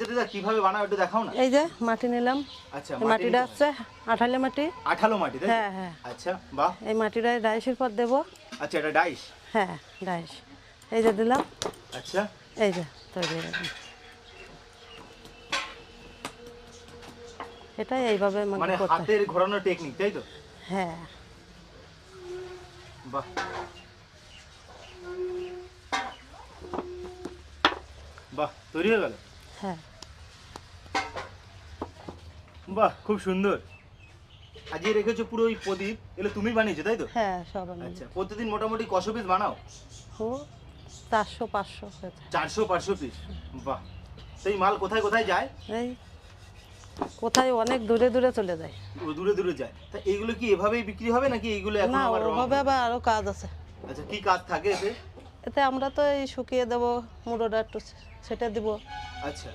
আচ্ছা দাদা কীভাবে বানাও একটু দেখাও না? এই যে মাটি নিলাম। আচ্ছা মাটিটা আঠালে মাটি। আঠালো মাটি তাই হ্যাঁ হ্যাঁ। আচ্ছা বাহ। এই মাটিটা ডাইসের পর দেবো। আচ্ছা এটা ডাইস? হ্যাঁ ডাইস। এই যে দিলাম। আচ্ছা। এই যে তৈরি এটাই এইভাবে মানে হাতের ঘোরানোর টেকনিক তাই তো? হ্যাঁ। বাহ। বাহ তৈরি হয়ে গেল? হ্যাঁ। বাহ খুব সুন্দর। আজকে রেখেছো পুরো ওই প্রদীপ এগুলো তুমি বানিয়েছো তাই তো? হ্যাঁ সব আমি আচ্ছা প্রতিদিন মোটামুটি কশো পিস বানাও? ও চারশো পাঁচশো চারশো পাঁচশো পিস বাহ সেই মাল কোথায় কোথায় যায়? এই কোথায় অনেক দূরে দূরে চলে যায়। দূরে দূরে যায়। তা এইগুলো কি এভাবেই বিক্রি হবে নাকি এইগুলো এখন আবার ওভাবে আবার আরও কাজ আছে। আচ্ছা কি কাজ থাকে এতে? এতে আমরা তো এই শুকিয়ে দেবো মুড়োটা একটু ছেটে দিব। আচ্ছা।